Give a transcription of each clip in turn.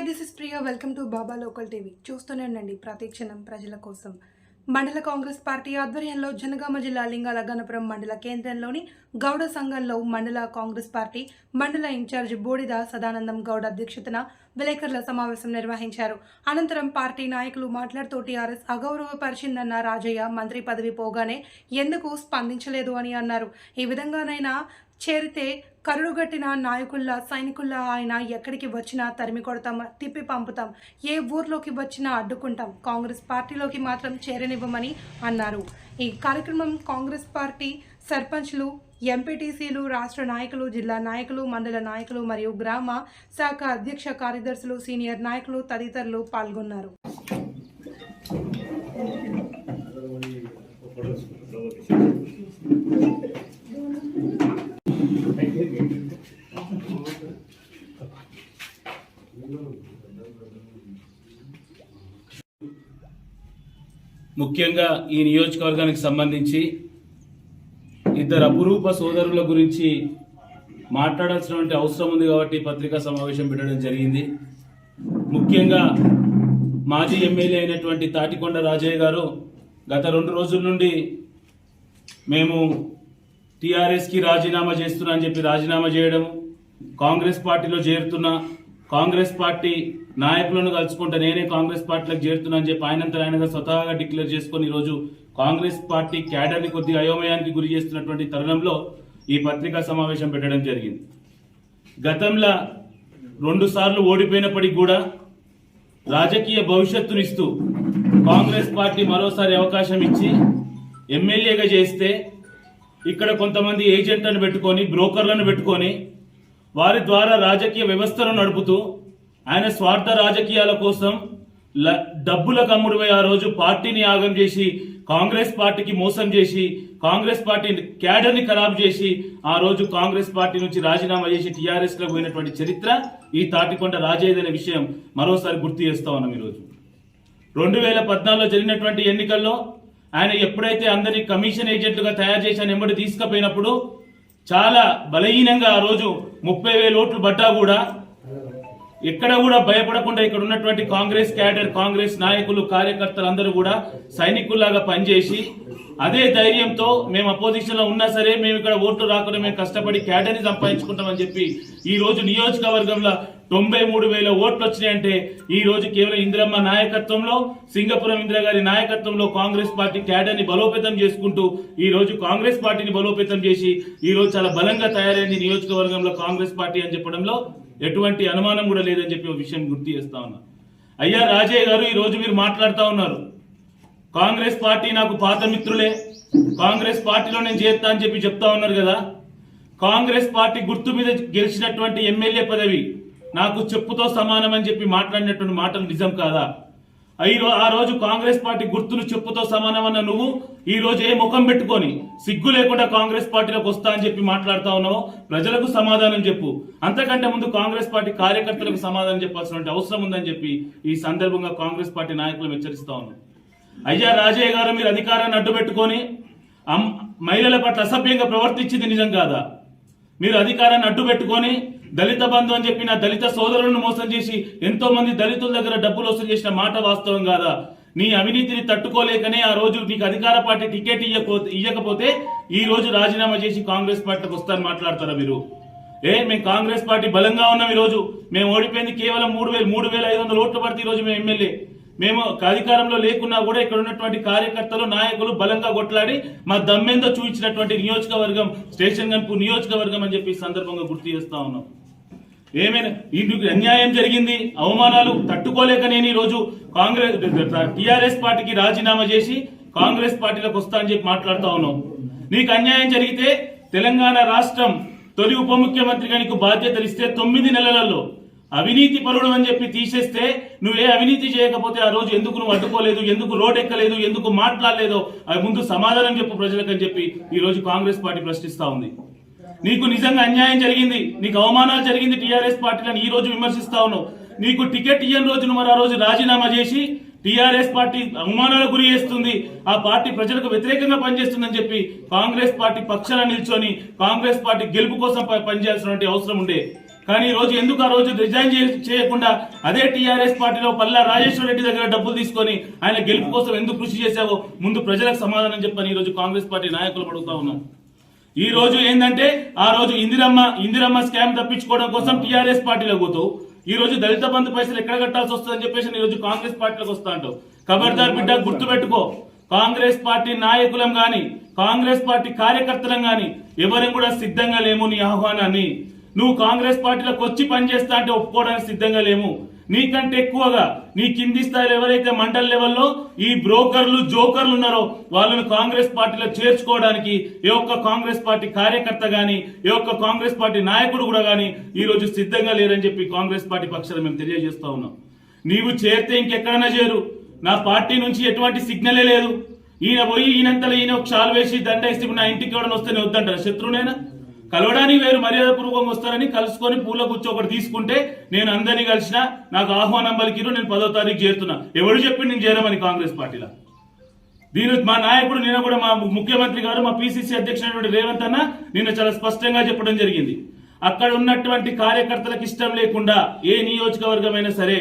Hi this is Priya. Welcome to Baba local TV చూస్తూనే ఉండండి ప్రతి క్షణం ప్రజల కోసం. మండల కాంగ్రెస్ పార్టీ ఆధ్వర్యంలో జనగామ జిల్లా లింగాల గణపురం మండల కేంద్రంలోని గౌడ సంఘంలో మండల కాంగ్రెస్ పార్టీ మండల ఇన్ఛార్జ్ బూడిద సదానందం గౌడ అధ్యక్షతన విలేకరుల సమావేశం నిర్వహించారు. అనంతరం పార్టీ నాయకులు మాట్లాడుతూ టీఆర్ఎస్ అగౌరవపరిచిందన్న రాజయ్య మంత్రి పదవి పోగానే ఎందుకు స్పందించలేదు అని అన్నారు. ఈ విధంగానైనా చేరితే కరుడుగట్టిన నాయకుల్లా సైనికుల్లా ఆయన ఎక్కడికి వచ్చినా తరిమి కొడతాం తిప్పి పంపుతాం. ఏ ఊర్లోకి వచ్చినా అడ్డుకుంటాం. కాంగ్రెస్ పార్టీలోకి మాత్రం చేరనివ్వమని అన్నారు. ఈ కార్యక్రమం కాంగ్రెస్ పార్టీ సర్పంచ్లు ఎంపీటీసీలు రాష్ట్ర నాయకులు జిల్లా నాయకులు మండల నాయకులు మరియు గ్రామ శాఖ అధ్యక్ష కార్యదర్శులు సీనియర్ నాయకులు తదితరులు పాల్గొన్నారు. ముఖ్యంగా ఈ నియోజకవర్గానికి సంబంధించి ఇద్దరు అపురూప సోదరుల గురించి మాట్లాడాల్సినటువంటి అవసరం ఉంది కాబట్టి పత్రికా సమావేశం పెట్టడం జరిగింది. ముఖ్యంగా మాజీ ఎమ్మెల్యే అయినటువంటి తాటికొండ రాజయ్య గారు గత రెండు రోజుల నుండి మేము టీఆర్ఎస్కి రాజీనామా చేస్తున్నా అని చెప్పి రాజీనామా చేయడం కాంగ్రెస్ పార్టీలో చేరుతున్నా కాంగ్రెస్ పార్టీ నాయకులను కలుసుకుంటే నేనే కాంగ్రెస్ పార్టీలకు చేరుతున్నా అని చెప్పి ఆయనంతా ఆయనగా స్వతహాగా డిక్లేర్ చేసుకుని ఈరోజు కాంగ్రెస్ పార్టీ క్యాడర్ని కొద్దిగా అయోమయానికి గురి చేస్తున్నటువంటి తరుణంలో ఈ పత్రికా సమావేశం పెట్టడం జరిగింది. గతంలో రెండు సార్లు ఓడిపోయినప్పటికీ కూడా రాజకీయ భవిష్యత్తునిస్తూ కాంగ్రెస్ పార్టీ మరోసారి అవకాశం ఇచ్చి ఎమ్మెల్యేగా చేస్తే ఇక్కడ కొంతమంది ఏజెంట్లను పెట్టుకొని బ్రోకర్లను పెట్టుకొని వారి ద్వారా రాజకీయ వ్యవస్థను నడుపుతూ ఆయన స్వార్థ రాజకీయాల కోసం ల- కమ్ముడిపై ఆ రోజు పార్టీని యాగం చేసి కాంగ్రెస్ పార్టీకి మోసం చేసి కాంగ్రెస్ పార్టీ క్యాడర్ని ఖరాబ్ చేసి ఆ రోజు కాంగ్రెస్ పార్టీ నుంచి రాజీనామా చేసి టీఆర్ఎస్లో పోయినటువంటి చరిత్ర ఈ తాటికొండ రాజయ్య అనే విషయం మరోసారి గుర్తు చేస్తా ఉన్నాం ఈరోజు. రెండు వేల పద్నాలుగులో జరిగినటువంటి ఎన్నికల్లో ఆయన ఎప్పుడైతే అందరినీ కమిషన్ ఏజెంట్లుగా తయారు చేసి ఆయన ఎంబడి తీసుకుపోయినప్పుడు చాలా బలహీనంగా ఆ రోజు ముప్పై వేల ఓట్లు పడ్డా కూడా ఎక్కడ కూడా భయపడకుండా ఇక్కడ ఉన్నటువంటి కాంగ్రెస్ క్యాడర్ కాంగ్రెస్ నాయకులు కార్యకర్తలు అందరూ కూడా సైనికుల్లాగా పనిచేసి అదే ధైర్యంతో మేము అపోజిషన్లో ఉన్నా సరే మేము ఇక్కడ ఓట్లు రాకుండా మేము కష్టపడి క్యాడర్ని సంపాదించుకుంటామని చెప్పి ఈ రోజు నియోజకవర్గంలో తొంభై మూడు వేల ఓట్లు వచ్చినాయంటే ఈ రోజు కేవలం ఇందిరమ్మ నాయకత్వంలో సింగపురం ఇందిరా గారి నాయకత్వంలో కాంగ్రెస్ పార్టీ క్యాడర్ని బలోపేతం చేసుకుంటూ ఈ రోజు కాంగ్రెస్ పార్టీని బలోపేతం చేసి ఈ రోజు చాలా బలంగా తయారైంది నియోజకవర్గంలో కాంగ్రెస్ పార్టీ అని చెప్పడంలో ఎటువంటి అనుమానం కూడా లేదని చెప్పి ఒక విషయం గుర్తు చేస్తా ఉన్నా. అయ్యా రాజయ్య గారు ఈరోజు మీరు మాట్లాడుతూ ఉన్నారు. కాంగ్రెస్ పార్టీ నాకు పాత మిత్రులే. కాంగ్రెస్ పార్టీలో నేను చేస్తా అని చెప్పి చెప్తా ఉన్నారు కదా. కాంగ్రెస్ పార్టీ గుర్తు మీద గెలిచినటువంటి ఎమ్మెల్యే పదవి నాకు చెప్పుతో సమానం అని చెప్పి మాట్లాడినటువంటి మాటలు నిజం కాదా? ఆ రోజు కాంగ్రెస్ పార్టీ గుర్తును చెప్పుతో సమానమన్న నువ్వు ఈ రోజు ఏ ముఖం పెట్టుకొని సిగ్గు లేకుండా కాంగ్రెస్ పార్టీలోకి వస్తా అని చెప్పి మాట్లాడుతా ఉన్నావు ప్రజలకు సమాధానం చెప్పు. అంతకంటే ముందు కాంగ్రెస్ పార్టీ కార్యకర్తలకు సమాధానం చెప్పాల్సిన అవసరం ఉందని చెప్పి ఈ సందర్భంగా కాంగ్రెస్ పార్టీ నాయకులను హెచ్చరిస్తా ఉన్నాం. అయ్యా రాజయ్య గారు మీరు అధికారాన్ని అడ్డు పెట్టుకొని అమ్- మహిళల పట్ల అసభ్యంగా ప్రవర్తించింది నిజం కాదా? మీరు అధికారాన్ని అడ్డు పెట్టుకొని దళిత బంధు అని చెప్పి నా దళిత సోదరులను మోసం చేసి ఎంతో మంది దళితుల దగ్గర డబ్బులు వసూలు చేసిన మాట వాస్తవం కాదా? నీ అవినీతిని తట్టుకోలేకనే ఆ రోజు నీకు అధికార పార్టీ టికెట్ ఇయ్యకపోతే ఇయ్యకపోతే ఈ రోజు రాజీనామా చేసి కాంగ్రెస్ పార్టీకి వస్తారని మాట్లాడతారా మీరు? ఏ మేము కాంగ్రెస్ పార్టీ బలంగా ఉన్నాం ఈరోజు. రోజు మేము ఓడిపోయింది కేవలం మూడు వేలు మూడు వేల ఐదు వందల ఓట్లు పడితే ఈ రోజు మేము ఎమ్మెల్యే. మేము అధికారంలో లేకున్నా కూడా ఇక్కడ ఉన్నటువంటి కార్యకర్తలు నాయకులు బలంగా కొట్లాడి మా దమ్మెందో చూపించినటువంటి నియోజకవర్గం స్టేషన్ గన్పూర్ నియోజకవర్గం అని చెప్పి సందర్భంగా గుర్తు చేస్తా ఉన్నాం. ఏమైనా వీటికి అన్యాయం జరిగింది అవమానాలు తట్టుకోలేక నేను ఈరోజు రోజు కాంగ్రెస్ టిఆర్ఎస్ పార్టీకి రాజీనామా చేసి కాంగ్రెస్ పార్టీలోకి వస్తా అని చెప్పి మాట్లాడుతా ఉన్నాం. నీకు అన్యాయం జరిగితే తెలంగాణ రాష్ట్రం తొలి ఉప ముఖ్యమంత్రిగా నీకు బాధ్యతలు ఇస్తే తొమ్మిది నెలలలో అవినీతి పరుడు అని చెప్పి తీసేస్తే నువ్వు ఏ అవినీతి చేయకపోతే ఆ రోజు ఎందుకు నువ్వు అడ్డుకోలేదు ఎందుకు రోడ్ ఎక్కలేదు ఎందుకు మాట్లాడలేదు? అది ముందు సమాధానం చెప్పు ప్రజలకు అని చెప్పి ఈ రోజు కాంగ్రెస్ పార్టీ ప్రశ్నిస్తా ఉంది. నీకు నిజంగా అన్యాయం జరిగింది నీకు అవమానాలు జరిగింది టీఆర్ఎస్ పార్టీలను ఈ రోజు విమర్శిస్తా ఉన్నావు. నీకు టికెట్ ఇయ్యని రోజును మరి ఆ రోజు రాజీనామా చేసి టీఆర్ఎస్ పార్టీ అవమానాలకు గురి చేస్తుంది. ఆ పార్టీ ప్రజలకు వ్యతిరేకంగా పనిచేస్తుందని చెప్పి కాంగ్రెస్ పార్టీ పక్షాన నిల్చొని కాంగ్రెస్ పార్టీ గెలుపు కోసం పనిచేయాల్సినటువంటి అవసరం ఉండే. కానీ ఈ రోజు ఎందుకు ఆ రోజు రిజైన్ చేయకుండా అదే టీఆర్ఎస్ పార్టీలో పల్లా రాజేశ్వర రెడ్డి దగ్గర డబ్బులు తీసుకొని ఆయన గెలుపు కోసం ఎందుకు కృషి చేశావో ముందు ప్రజలకు సమాధానం చెప్పని ఈ రోజు కాంగ్రెస్ పార్టీ నాయకులు పడుగుతా ఉన్నాం ఈ రోజు ఏంటంటే ఆ రోజు ఇందిరమ్మ ఇందిరమ్మ స్కామ్ తప్పించుకోవడం కోసం టీఆర్ఎస్ పార్టీలో పోతావు ఈ రోజు దళిత బంధు పైసలు ఎక్కడ కట్టాల్సి వస్తుందని చెప్పేసి ఈ రోజు కాంగ్రెస్ పార్టీలోకి వస్తా అంటావు. ఖబర్దార్ బిడ్డ గుర్తుపెట్టుకో కాంగ్రెస్ పార్టీ నాయకులం గాని కాంగ్రెస్ పార్టీ కార్యకర్తలం గాని ఎవరం కూడా సిద్ధంగా లేము నీ ఆహ్వానాన్ని. నువ్వు కాంగ్రెస్ పార్టీలోకి వచ్చి పనిచేస్తా అంటే ఒప్పుకోవడానికి సిద్ధంగా లేము. నీకంటే ఎక్కువగా నీ కింది స్థాయిలో ఎవరైతే మండల్ లెవెల్లో ఈ బ్రోకర్లు జోకర్లు ఉన్నారో వాళ్ళను కాంగ్రెస్ పార్టీలో చేర్చుకోవడానికి ఏ ఒక్క కాంగ్రెస్ పార్టీ కార్యకర్త గాని ఏ ఒక్క కాంగ్రెస్ పార్టీ నాయకుడు కూడా గాని ఈ రోజు సిద్ధంగా లేరని చెప్పి కాంగ్రెస్ పార్టీ పక్షాన మేము తెలియజేస్తా ఉన్నాం. నీవు చేరితే ఇంకెక్కడైనా చేరు. నా పార్టీ నుంచి ఎటువంటి సిగ్నలే లేదు. ఈయన పోయి ఈయనంతలో ఈయన ఒక షాల్ వేసి దండ వేసి ఇప్పుడు నా ఇంటికి ఎవడని వస్తేనే వద్దంటారు శత్రునేనా? కలవడానికి వేరు మర్యాద పూర్వకంగా వస్తారని కలుసుకొని పూల గుచ్చి ఒకటి తీసుకుంటే నేను అందరినీ కలిసిన నాకు ఆహ్వానం పలికిరు నేను పదో తారీఖు చేరుతున్నా. ఎవడు చెప్పి నేను చేరమని కాంగ్రెస్ పార్టీలో? దీని మా నాయకుడు నిన్న కూడా మా ముఖ్యమంత్రి గారు మా పిసిసి అధ్యక్షుడైనటువంటి రేవంత్ అన్న నిన్న చాలా స్పష్టంగా చెప్పడం జరిగింది. అక్కడ ఉన్నటువంటి కార్యకర్తలకు ఇష్టం లేకుండా ఏ నియోజకవర్గమైనా సరే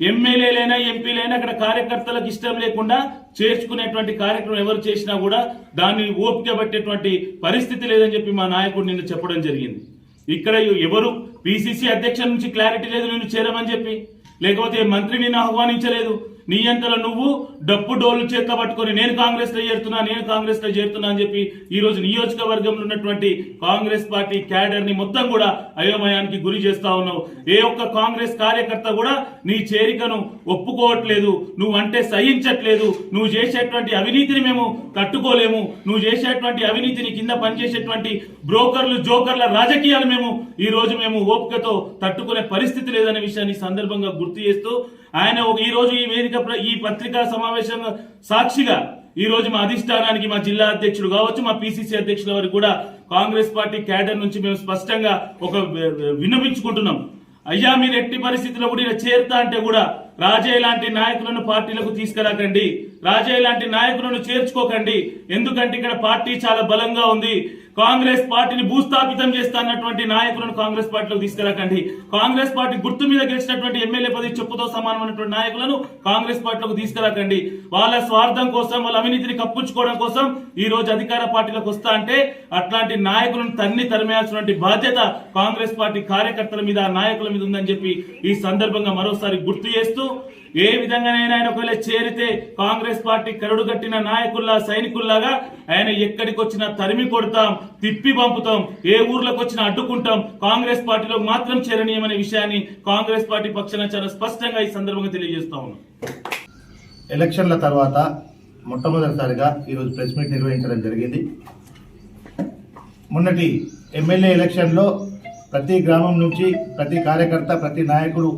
ఎమ్మెల్యేలైనా ఎంపీలైనా అక్కడ కార్యకర్తలకు ఇష్టం లేకుండా చేర్చుకునేటువంటి కార్యక్రమం ఎవరు చేసినా కూడా దాన్ని ఓపిక పట్టేటువంటి పరిస్థితి లేదని చెప్పి మా నాయకుడు నిన్న చెప్పడం జరిగింది. ఇక్కడ ఎవరు పిసిసి అధ్యక్ష నుంచి క్లారిటీ లేదు నేను చేరమని చెప్పి. లేకపోతే మంత్రి నిన్ను ఆహ్వానించలేదు. నీ అంతలో నువ్వు డప్పు డోలు చేత పట్టుకొని నేను కాంగ్రెస్లో చేరుతున్నా నేను కాంగ్రెస్లో చేరుతున్నా అని చెప్పి ఈ రోజు నియోజకవర్గంలో ఉన్నటువంటి కాంగ్రెస్ పార్టీ క్యాడర్ని మొత్తం కూడా అయోమయానికి గురి చేస్తా ఉన్నావు. ఏ ఒక్క కాంగ్రెస్ కార్యకర్త కూడా నీ చేరికను ఒప్పుకోవట్లేదు నువ్వు అంటే సహించట్లేదు నువ్వు చేసేటువంటి అవినీతిని మేము తట్టుకోలేము నువ్వు చేసేటువంటి అవినీతిని కింద పనిచేసేటువంటి బ్రోకర్లు జోకర్ల రాజకీయాలు మేము ఈ రోజు మేము ఓపికతో తట్టుకునే పరిస్థితి లేదనే విషయాన్ని సందర్భంగా గుర్తు చేస్తూ ఆయన ఒక- ఈ రోజు ఈ వేదిక ఈ పత్రికా సమావేశం సాక్షిగా ఈ రోజు మా అధిష్టానానికి మా జిల్లా అధ్యక్షుడు కావచ్చు మా పిసిసి అధ్యక్షుల వారికి కూడా కాంగ్రెస్ పార్టీ క్యాడర్ నుంచి మేము స్పష్టంగా ఒక వి- విన్నవించుకుంటున్నాం. అయ్యా మీరు ఎట్టి పరిస్థితుల్లో కూడా ఇలా చేరుతా అంటే కూడా రాజే లాంటి నాయకులను పార్టీలకు తీసుకురాకండి. రాజయ్య లాంటి నాయకులను చేర్చుకోకండి. ఎందుకంటే ఇక్కడ పార్టీ చాలా బలంగా ఉంది. కాంగ్రెస్ పార్టీని భూస్థాపితం చేస్తా అన్నటువంటి నాయకులను కాంగ్రెస్ పార్టీలోకి తీసుకురాకండి. కాంగ్రెస్ పార్టీ గుర్తు మీద గెలిచినటువంటి ఎమ్మెల్యే పది చెప్పుతో సమానమైనటువంటి నాయకులను కాంగ్రెస్ పార్టీలోకి తీసుకురాకండి. వాళ్ళ స్వార్థం కోసం వాళ్ళ అవినీతిని కప్పించుకోవడం కోసం ఈ రోజు అధికార పార్టీలకు వస్తా అంటే అట్లాంటి నాయకులను తన్ని తరిమేయాల్సినటువంటి బాధ్యత కాంగ్రెస్ పార్టీ కార్యకర్తల మీద నాయకుల మీద ఉందని చెప్పి ఈ సందర్భంగా మరోసారి గుర్తు చేస్తూ ఏ విధంగానైనా ఆయన ఒకవేళ చేరితే కాంగ్రెస్ పార్టీ కరుడు కట్టిన నాయకుల్లా సైనికుల్లాగా ఆయన ఎక్కడికి వచ్చినా తరిమి కొడతాం తిప్పి పంపుతాం ఏ ఊర్లోకి వచ్చినా అడ్డుకుంటాం. కాంగ్రెస్ పార్టీలో మాత్రం చేరనీయమనే విషయాన్ని కాంగ్రెస్ పార్టీ పక్షాన చాలా స్పష్టంగా ఈ సందర్భంగా తెలియజేస్తా ఉన్నాం. ఎలక్షన్ల తర్వాత మొట్టమొదటిసారిగా ఈరోజు ప్రెస్ మీట్ నిర్వహించడం జరిగింది. మొన్నటి ఎమ్మెల్యే ఎలక్షన్లో ప్రతి గ్రామం నుంచి ప్రతి కార్యకర్త ప్రతి నాయకుడు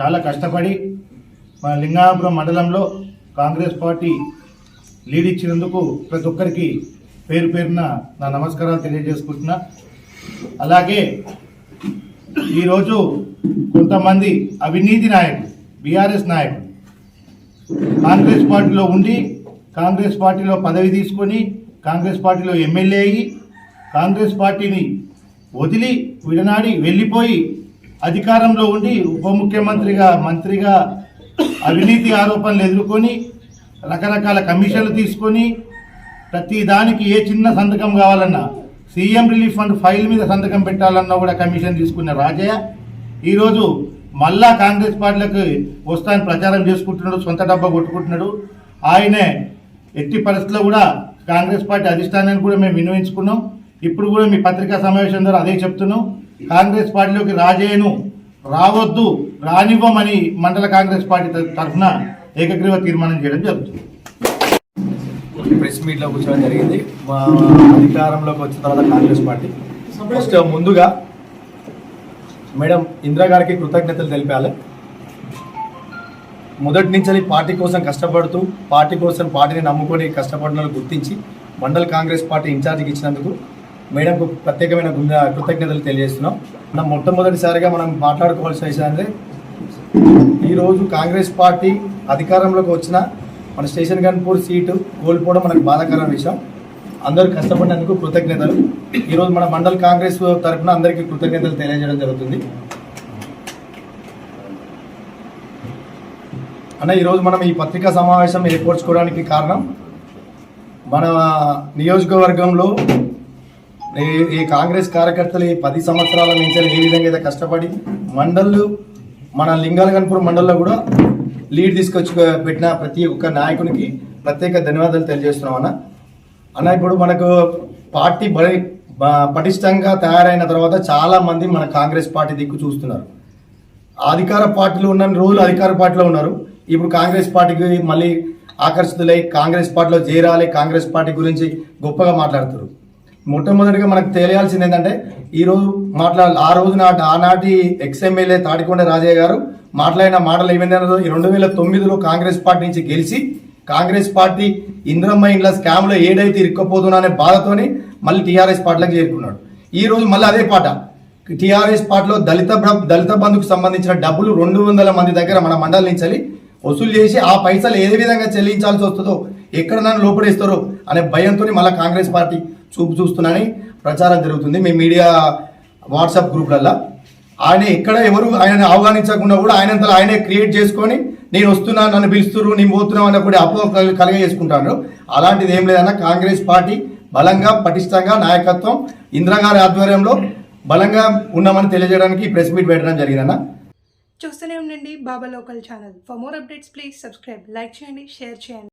చాలా కష్టపడి మన లింగాపురం మండలంలో కాంగ్రెస్ పార్టీ లీడ్ ఇచ్చినందుకు ప్రతి ఒక్కరికి పేరు పేరున నా నమస్కారాలు తెలియజేసుకుంటున్నా. అలాగే ఈరోజు కొంతమంది అవినీతి నాయకులు బీఆర్ఎస్ నాయకులు కాంగ్రెస్ పార్టీలో ఉండి కాంగ్రెస్ పార్టీలో పదవి తీసుకొని కాంగ్రెస్ పార్టీలో ఎమ్మెల్యే అయ్యి కాంగ్రెస్ పార్టీని వదిలి విడనాడి వెళ్ళిపోయి అధికారంలో ఉండి ఉప ముఖ్యమంత్రిగా మంత్రిగా అవినీతి ఆరోపణలు ఎదుర్కొని రకరకాల కమిషన్లు తీసుకొని ప్రతి దానికి ఏ చిన్న సంతకం కావాలన్నా సీఎం రిలీఫ్ ఫండ్ ఫైల్ మీద సంతకం పెట్టాలన్నా కూడా కమిషన్ తీసుకున్న రాజయ్య ఈరోజు మళ్ళా కాంగ్రెస్ పార్టీలకు వస్తాయని ప్రచారం చేసుకుంటున్నాడు సొంత డబ్బా కొట్టుకుంటున్నాడు. ఆయనే ఎట్టి పరిస్థితుల్లో కూడా కాంగ్రెస్ పార్టీ అధిష్టానాన్ని కూడా మేము వినియోగించుకున్నాం. ఇప్పుడు కూడా మీ పత్రికా సమావేశం ద్వారా అదే చెప్తున్నాం. కాంగ్రెస్ పార్టీలోకి రాజయ్యను రావద్దు రానివ్వమని మండల కాంగ్రెస్ పార్టీ తరఫున ఏకగ్రీవ తీర్మానం చేయడం జరుగుతుంది. ప్రెస్ మీట్లో కూర్చోవడం జరిగింది. మా అధికారంలోకి వచ్చిన తర్వాత కాంగ్రెస్ పార్టీ. ఫస్ట్ ముందుగా మేడం ఇందిరా గారికి కృతజ్ఞతలు తెలిపాలి. మొదటి నుంచి పార్టీ కోసం కష్టపడుతూ పార్టీ కోసం పార్టీని నమ్ముకొని కష్టపడిన గుర్తించి మండల్ కాంగ్రెస్ పార్టీ ఇన్ఛార్జికి ఇచ్చినందుకు మేడంకు ప్రత్యేకమైన కృతజ్ఞతలు తెలియజేస్తున్నాం. మనం మొట్టమొదటిసారిగా మనం మాట్లాడుకోవాల్సిన విషయం అంటే ఈరోజు కాంగ్రెస్ పార్టీ అధికారంలోకి వచ్చిన మన స్టేషన్ గన్పూర్ సీటు కోల్పోవడం మనకు బాధాకరమైన విషయం. అందరూ కష్టపడినందుకు కృతజ్ఞతలు. ఈరోజు మన మండల్ కాంగ్రెస్ తరఫున అందరికీ కృతజ్ఞతలు తెలియజేయడం జరుగుతుంది. అన్న ఈరోజు మనం ఈ పత్రికా సమావేశం ఏర్పరచుకోవడానికి కారణం మన నియోజకవర్గంలో ఈ- కాంగ్రెస్ కార్యకర్తలు ఈ పది సంవత్సరాల నుంచి ఏ విధంగా అయితే కష్టపడి మండళ్ళు మన లింగాలగన్పూర్ మండల్లో కూడా లీడ్ తీసుకొచ్చి పెట్టిన ప్రతి ఒక్క నాయకునికి ప్రత్యేక ధన్యవాదాలు తెలియజేస్తున్నాం అన్న. అన్న ఇప్పుడు మనకు పార్టీ బలి పటిష్టంగా తయారైన తర్వాత చాలా మంది మన కాంగ్రెస్ పార్టీ దిక్కు చూస్తున్నారు. అధికార పార్టీలో ఉన్న రోజులు అధికార పార్టీలో ఉన్నారు. ఇప్పుడు కాంగ్రెస్ పార్టీకి మళ్ళీ ఆకర్షితులై కాంగ్రెస్ పార్టీలో చేరాలి కాంగ్రెస్ పార్టీ గురించి గొప్పగా మాట్లాడుతారు మొట్టమొదటిగా మనకు తెలియాల్సింది ఏంటంటే ఈ రోజు ఆ రోజు నాటి ఆనాటి ఎక్స్ఎమ్మెల్యే తాడికొండ రాజయ్య గారు మాట్లాడిన మాటలు ఏమైందో ఈ రెండు వేల తొమ్మిదిలో కాంగ్రెస్ పార్టీ నుంచి గెలిచి కాంగ్రెస్ పార్టీ ఇంద్రమ్మ ఇండ్ల స్కామ్లో ఏడైతే ఇరుక్కపోతున్నా అనే బాధతోని మళ్ళీ టీఆర్ఎస్ పార్టీలకు చేరుకున్నాడు. ఈ రోజు మళ్ళీ అదే పాట. టీఆర్ఎస్ పార్టీలో దళిత దళిత బంధుకు సంబంధించిన డబ్బులు రెండు వందల మంది దగ్గర మన మండలి నుంచి వసూలు చేసి ఆ పైసలు ఏ విధంగా చెల్లించాల్సి వస్తుందో ఎక్కడ నన్ను లోపడేస్తారో అనే భయంతో మళ్ళీ కాంగ్రెస్ పార్టీ చూపు చూస్తున్నానని ప్రచారం జరుగుతుంది. మీ మీడియా వాట్సాప్ గ్రూప్లల్లో. ఆయన ఎక్కడ ఎవరు ఆయన అవగానించకుండా కూడా ఆయనంతలో ఆయనే క్రియేట్ చేసుకొని నేను వస్తున్నా నన్ను పిలుస్తున్నారు నేను పోతున్నావు అన్న కూడా అపో కలగ చేసుకుంటాను అలాంటిది ఏం లేదన్న కాంగ్రెస్ పార్టీ బలంగా పటిష్టంగా నాయకత్వం ఇందిరాగారి ఆధ్వర్యంలో బలంగా ఉన్నామని తెలియజేయడానికి ప్రెస్ మీట్ పెట్టడం జరిగిందన్న. చూస్తూనే ఉండండి Baba local channel. For more updates please subscribe like చేయండి షేర్ చేయండి.